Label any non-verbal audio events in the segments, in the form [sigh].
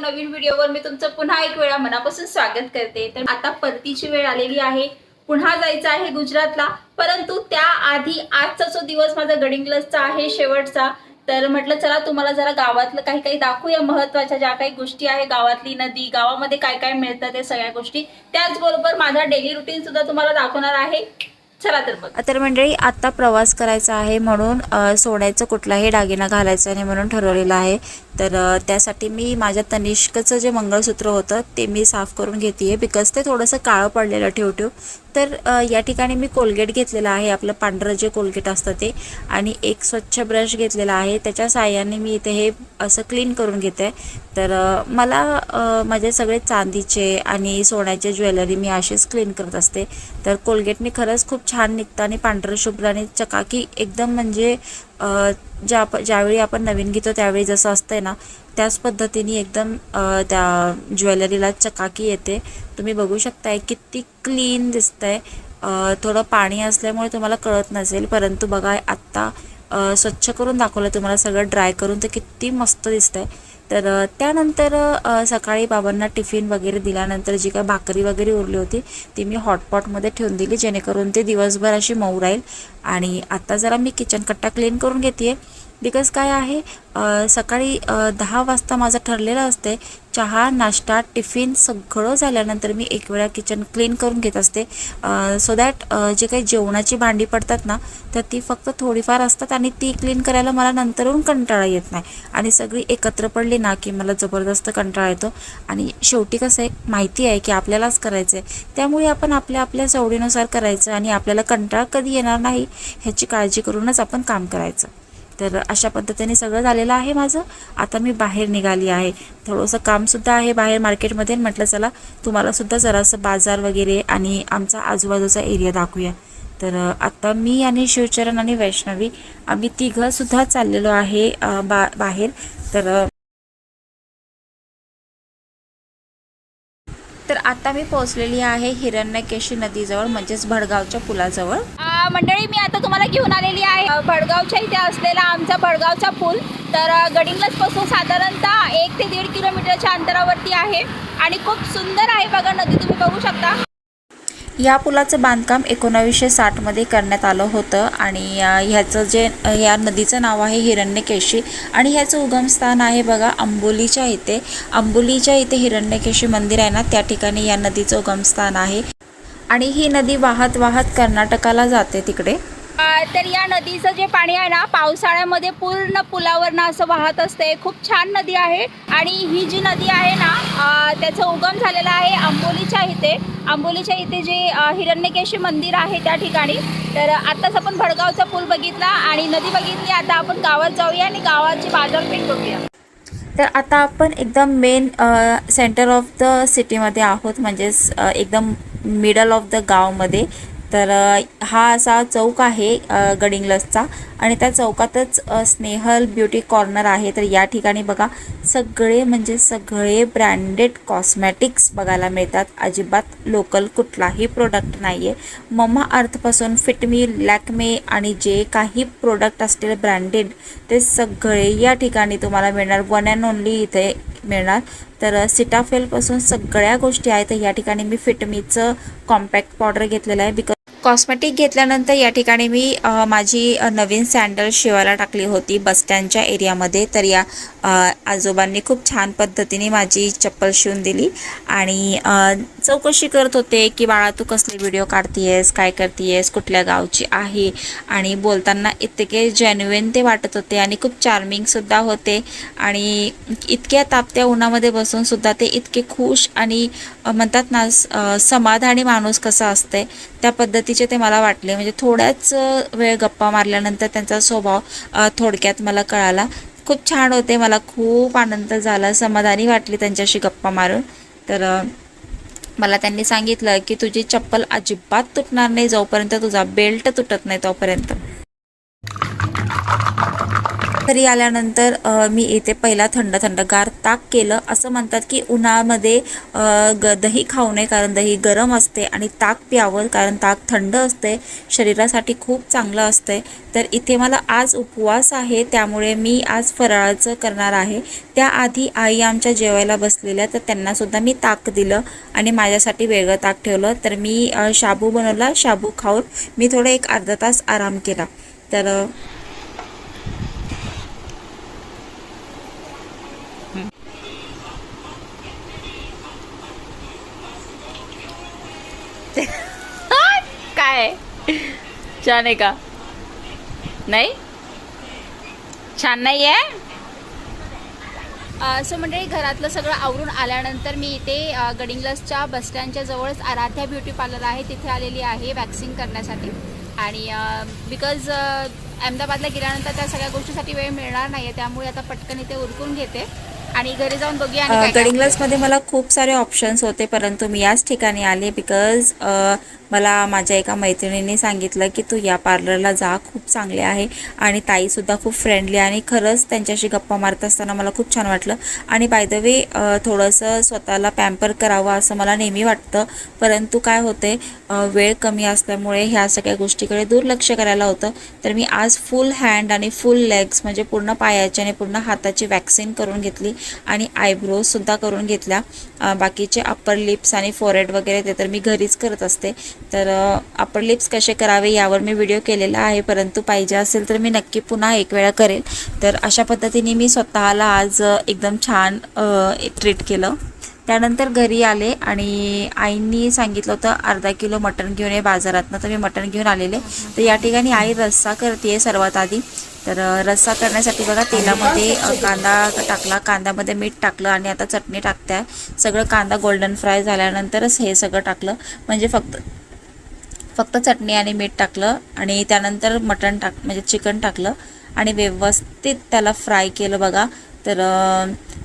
नवीन व्हिडिओवर मी तुमचं पुन्हा एक वेळा मनापासून स्वागत करते. तर आता परतीची वेळ आलेली आहे. पुन्हा जायचं आहे गुजरातला. परंतु त्याआधी आजचा जो दिवस माझा गडिंग्लजचा आहे शेवटचा तर म्हटलं चला तुम्हाला जरा गावातलं काही काही दाखवूया महत्त्वाच्या ज्या काही गोष्टी आहे गावातली नदी गावामध्ये काय काय मिळतं ते सगळ्या गोष्टी. त्याचबरोबर माझा डेली रुटीन सुद्धा तुम्हाला दाखवणार आहे. चला तर मग तर मंडळी आत्ता प्रवास करायचा आहे म्हणून सोन्याचं कुठलाही दागिना घालायचा नाही म्हणून ठरवलेलं आहे. तर त्यासाठी मी माझ्या तनिष्कचं जे मंगळसूत्र होतं ते मी साफ करून घेते आहे बिकॉज ते थोडंसं काळं पडलेलं ठेव ठेव. तर या ठिकाणी मी कोलगेट घेतलेलं आहे. आपलं पांढरं जे कोलगेट असतं ते. आणि एक स्वच्छ ब्रश घेतलेला आहे. त्याच्या साहाय्याने मी इथे हे असं क्लीन करून घेते. तर मला माझे सगळे चांदीचे आणि सोन्याचे ज्वेलरी मी असेच क्लीन करत असते. तर कोलगेटने खरंच खूप छान निघतं आणि पांढरं शुभ्र आणि चकाकी एकदम म्हणजे ज्या आप ज्यावेळी आपण नवीन घेतो त्यावेळी जसं असतंय ना त्याच पद्धतीने एकदम त्या ज्वेलरीला चकाकी येते. तुम्ही बघू शकताय किती क्लीन दिसतंय. थोडं पाणी असल्यामुळे तुम्हाला कळत नसेल परंतु बघा आत्ता स्वच्छ करून दाखवलं तुम्हाला सगळं ड्राय करून ते किती मस्त दिसतंय. तर त्यानंतर सकाळी बाबांना टिफिन वगैरे दिल्यानंतर जी काय भाकरी वगैरे उरली होती ती मी हॉटपॉटमध्ये ठेवून दिली जेणेकरून ते दिवसभर अशी मऊ राहील. आणि आता जरा मी किचन कट्टा क्लीन करून घेते बिकॉज काय आहे सकाळी दहा वाजता माझं ठरलेलं असते चहा नाश्ता टिफिन सगळं झाल्यानंतर मी एक वेळा किचन क्लीन करून घेत असते. सो दॅट जे काही जेवणाची भांडी पडतात ना तर ती फक्त थोडीफार असतात आणि ती क्लीन करायला मला नंतरून कंटाळा येत नाही. आणि सगळी एकत्र पडली ना की मला जबरदस्त कंटाळा येतो. आणि शेवटी कसं आहे माहिती आहे की आपल्यालाच करायचं आहे त्यामुळे आपण आपल्या आपल्या सवडीनुसार करायचं आणि आपल्याला कंटाळा कधी येणार नाही ह्याची काळजी करूनच आपण काम करायचं. तर अशा पद्धतीने सगळं झालेलं आहे माझं. आता मी बाहेर निघाली आहे. थोडंसं कामसुद्धा आहे बाहेर मार्केटमध्ये. म्हटलं चला तुम्हालासुद्धा जरासं बाजार वगैरे आणि आमचा आजूबाजूचा एरिया दाखवूया. तर आता मी आणि शिवचरण आणि वैष्णवी आम्ही तिघंसुद्धा चाललेलो आहे बा बाहेर. तर तर आता मी पोहोचलेली आहे हिरण्यकेशी नदीजवळ म्हणजेच भडगावच्या पुलाजवळ. मंडळी मी आता तुम्हाला घेऊन आलेली आहे. भडगावच्या इथे असलेला आमचा भडगावचा पूल. तर अ, पासून साधारणतः एक ते दीड किलोमीटरच्या अंतरावरती आहे आणि खूप सुंदर आहे बघा नदी तुम्ही बघू शकता. या पुलाचं बांधकाम एकोणावीसशे साठमध्ये करण्यात आलं होतं आणि ह्याचं जे या नदीचं नाव आहे हिरण्यकेशी आणि ह्याचं उगमस्थान आहे बघा अंबोलीच्या इथे. अंबोलीच्या इथे हिरण्यकेशी मंदिर आहे ना त्या ठिकाणी या नदीचं उगमस्थान आहे. आणि ही नदी वाहत वाहत कर्नाटकाला जाते तिकडे. तर या नदीचं जे पाणी आहे ना पावसाळ्यामध्ये पूर्ण पुलावरनं असं वाहत असते. खूप छान नदी आहे आणि ही जी नदी आहे ना त्याचं त्याचा उगम झालेला आहे आंबोलीच्या इथे. आंबोलीच्या इथे जे हिरण्यकेशी मंदिर आहे त्या ठिकाणी. तर आत्ताच आपण भडगावचा पूल बघितला आणि नदी बघितली. आता आपण गावात जाऊया आणि गावाची बाजारपेठ बघूया. तर आता आपण एकदम मेन सेंटर ऑफ द सिटीमध्ये आहोत. म्हणजेच एकदम मिडल ऑफ द गावमध्ये. तर हा असा चौक आहे गडिंगलसचा आणि त्या चौकातच स्नेहल ब्युटी कॉर्नर आहे. तर या ठिकाणी बघा सगळे म्हणजे सगळे ब्रँडेड कॉस्मॅटिक्स बघायला मिळतात. अजिबात लोकल कुठलाही प्रोडक्ट नाही आहे मम्मा अर्थपासून फिटमी लॅकमे आणि जे काही प्रोडक्ट असतील ब्रँडेड ते सगळे या ठिकाणी तुम्हाला मिळणार. वन अँड ओनली इथे मिळणार. तर सिटाफेलपासून सगळ्या गोष्टी आहेत. या ठिकाणी मी फिटमीचं कॉम्पॅक्ट पावडर घेतलेलं आहे. बिकॉज कॉस्मेटिक घेतल्यानंतर या ठिकाणी मी माझी नवीन सँडल शिवायला टाकली होती बसस्टँडच्या एरियामध्ये तर या आजोबांनी खूप छान पद्धतीने माझी चप्पल शिवून दिली. आणि चौकशी करत होते की बाळा तू कसले व्हिडिओ काढतीयस? काय करतीयस? कुठल्या गावची आहे? आणि बोलताना इतके जेन्युइन ते वाटत होते आणि खूप चार्मिंगसुद्धा होते. आणि इतक्या तापत्या उन्हामध्ये बसूनसुद्धा ते इतके खुश आणि म्हणतात ना समाधानी माणूस कसा असते त्या पद्धती पद्धतीचे ते मला वाटले. म्हणजे थोड्याच वेळ गप्पा मारल्यानंतर त्यांचा स्वभाव थोडक्यात मला कळाला. खूप छान होते. मला खूप आनंद झाला. समाधानी वाटली त्यांच्याशी गप्पा मारून. तर मला त्यांनी सांगितलं की तुझी चप्पल अजिबात तुटणार नाही जोपर्यंत तुझा बेल्ट तुटत नाही तोपर्यंत. घरी आल्यानंतर मी इथे पहिला थंड थंडगार ताक केलं. असं म्हणतात की उन्हामध्ये ग दही खाऊ नये कारण दही गरम असते आणि ताक प्यावं कारण ताक थंड असते. शरीरासाठी खूप चांगलं असते. तर इथे मला आज उपवास आहे. त्यामुळे मी आज फराळाचं करणार आहे. त्याआधी आई आमच्या जेवायला बसलेल्या तर त्यांनासुद्धा मी ताक दिलं आणि माझ्यासाठी वेगळं ताक ठेवलं. तर मी शाबू बनवला. शाबू खाऊन मी थोडं एक अर्धा तास आराम केला. तर [laughs] काय? छान आहे का? नाही? छान नाही आहे? सो मंडळी घरातलं सगळं आवरून आल्यानंतर मी इथे गडिंगलसच्या बस स्टँडच्या जवळच आराध्या ब्युटी पार्लर आहे. तिथे आलेली आहे वॅक्सिंग करण्यासाठी. आणि बिकॉज अहमदाबादला गेल्यानंतर त्या सगळ्या गोष्टीसाठी वेळ मिळणार नाही आहे त्यामुळे आता पटकन इथे उरकून घेते. आणि घरी जाऊन बघूया गडिंग्लसमध्ये मला खूप सारे ऑप्शन्स होते परंतु मी याच ठिकाणी आले बिकॉज मला माझ्या एका मैत्रिणीने सांगितलं की तू या पार्लरला जा खूप चांगले आहे आणि ताईसुद्धा खूप फ्रेंडली आणि खरंच त्यांच्याशी गप्पा मारत असताना मला खूप छान वाटलं. आणि बाय द वे थोडंसं स्वतःला पॅम्पर करावं असं मला नेहमी वाटतं. परंतु काय होते वेळ कमी असल्यामुळे ह्या सगळ्या गोष्टीकडे दुर्लक्ष करायला होतं. तर मी आज फुल हँड आणि फुल लेग्स म्हणजे पूर्ण पायाची आणि पूर्ण हाताची वॅक्सिन करून घेतली आणि आयब्रोजसुद्धा करून घेतल्या. बाकीचे अप्पर लिप्स आणि फोरहेड वगैरे ते तर मी घरीच करत असते. तर अप्पर लिप्स कसे करावे यावर मी व्हिडिओ केलेला आहे. परंतु पाहिजे असेल तर मी नक्की पुन्हा एक वेळा करेल. तर अशा पद्धतीने मी स्वतःला आज एकदम छान ट्रीट केलं. त्यानंतर घरी आले आणि आईंनी सांगितलं होतं अर्धा किलो मटण घेऊन ये बाजारातनं. तर मी मटण घेऊन आलेले. तर या ठिकाणी आई रस्सा करते सर्वात आधी. तर रस्सा करण्यासाठी बघा तेलामध्ये कांदा टाकला. कांद्यामध्ये मीठ टाकलं आणि आता चटणी टाकते आहे सगळं कांदा गोल्डन फ्राय झाल्यानंतरच हे सगळं टाकलं. म्हणजे फक्त फक्त चटणी आणि मीठ टाकलं आणि त्यानंतर मटण टाक म्हणजे चिकन टाकलं आणि व्यवस्थित त्याला फ्राय केलं बघा. तर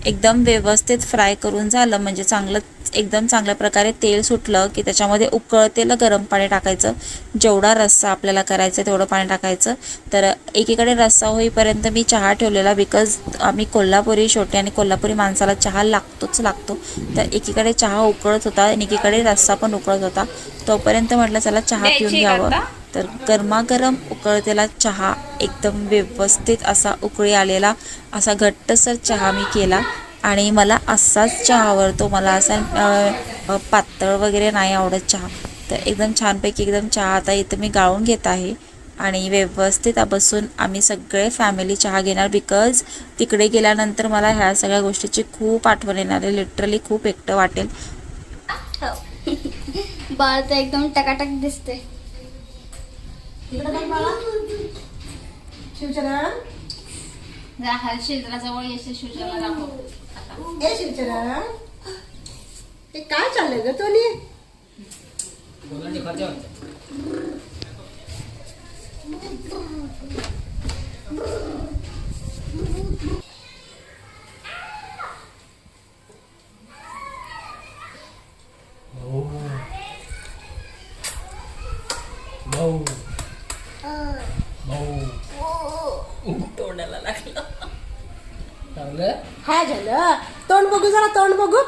एकदम व्यवस्थित फ्राय करून झालं म्हणजे चांगलं एकदम चांगल्या प्रकारे तेल सुटलं की त्याच्यामध्ये उकळतेलं गरम पाणी टाकायचं. जेवढा रस्सा आपल्याला करायचा तेवढं पाणी टाकायचं. तर एकीकडे रस्सा होईपर्यंत मी चहा ठेवलेला बिकॉज आम्ही कोल्हापुरी छोटे आणि कोल्हापुरी माणसाला चहा लागतोच लागतो. तर एकीकडे चहा उकळत होता आणि एकीकडे रस्सा पण उकळत होता. तोपर्यंत म्हटलं चला चहा पिऊन घ्यावं? तर गरमागरम उकळतेला चहा एकदम व्यवस्थित असा उकळी आलेला असा घट्टसर चहा मी केला. आणि मला असाच चहा आवडतो. मला असा पातळ वगैरे नाही आवडत चहा. तर एकदम छानपैकी एकदम चहा आता इथं मी गाळून घेत आहे. आणि व्यवस्थित बसून आम्ही सगळे फॅमिली चहा घेणार बिकॉज तिकडे गेल्यानंतर मला ह्या सगळ्या गोष्टीची खूप आठवण येणार आहे. लिटरली खूप एकटं वाटेल. हो. बाळ तर एकदम टकाटक दिसते शिवचरण? जवळ येशील शिवचरला दाखव. ए शिवचरण. हे काय चाललंय ग तोली लागलं हा झालं? तोंड बघू जरा तोंड बघू.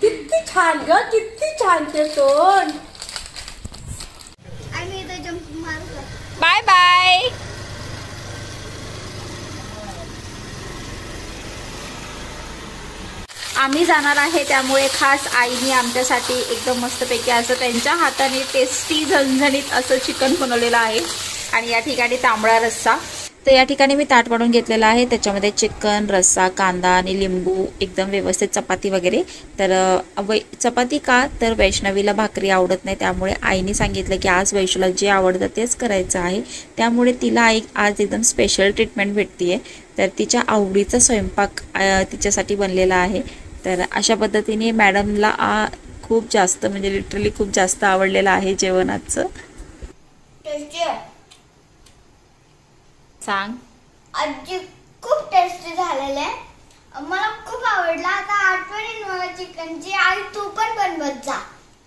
किती छान ग किती छान ते तोंड. इथं जंप बाय बाय आम्ही जाणार आहे त्यामुळे खास आईने आमच्यासाठी एकदम मस्तपैकी असं त्यांच्या हाताने टेस्टी झणझणीत असं चिकन बनवलेलं आहे. आणि या ठिकाणी तांबडा रस्सा. तर या ठिकाणी मी ताट वाढून घेतलेलं आहे. त्याच्यामध्ये चिकन रस्सा कांदा आणि लिंबू एकदम व्यवस्थित चपाती वगैरे. तर वै चपाती का? तर वैष्णवीला भाकरी आवडत नाही. त्यामुळे आईने सांगितलं की आज वैष्णूला जे आवडतं तेच करायचं आहे. त्यामुळे तिला आई आज एकदम स्पेशल ट्रीटमेंट भेटते तर तिच्या आवडीचा स्वयंपाक तिच्यासाठी बनलेला आहे. तर अशा पद्धतीने मॅडमला आ, खूप जास्त म्हणजे लिटरली खूप जास्त आवडलेलं आहे जेवणाचं. सांग. आजी खूप टेस्टी झालेलं आहे. मला खूप आवडलं. आता आठवण मला चिकनची. आई तू पण बनवत जा.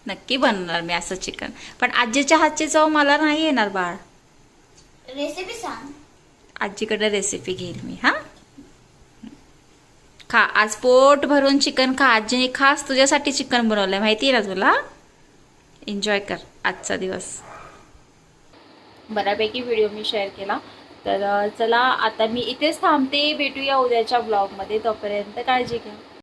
नक्की बनवणार मी असं चिकन. पण आजीच्या हातची चव मला नाही येणार बाळ. रेसिपी सांग. आजीकडे रेसिपी घेईल मी हा? खा. आज पोट भरून चिकन खा. आजीने खास तुझ्यासाठी चिकन बनवलंय. माहिती आहे ना तुला? एन्जॉय कर आजचा दिवस. बऱ्यापैकी व्हिडिओ मी शेअर केला. तर चला आता मी इथेच थांबते. भेटूया उद्याच्या ब्लॉगमध्ये तोपर्यंत काळजी घ्या.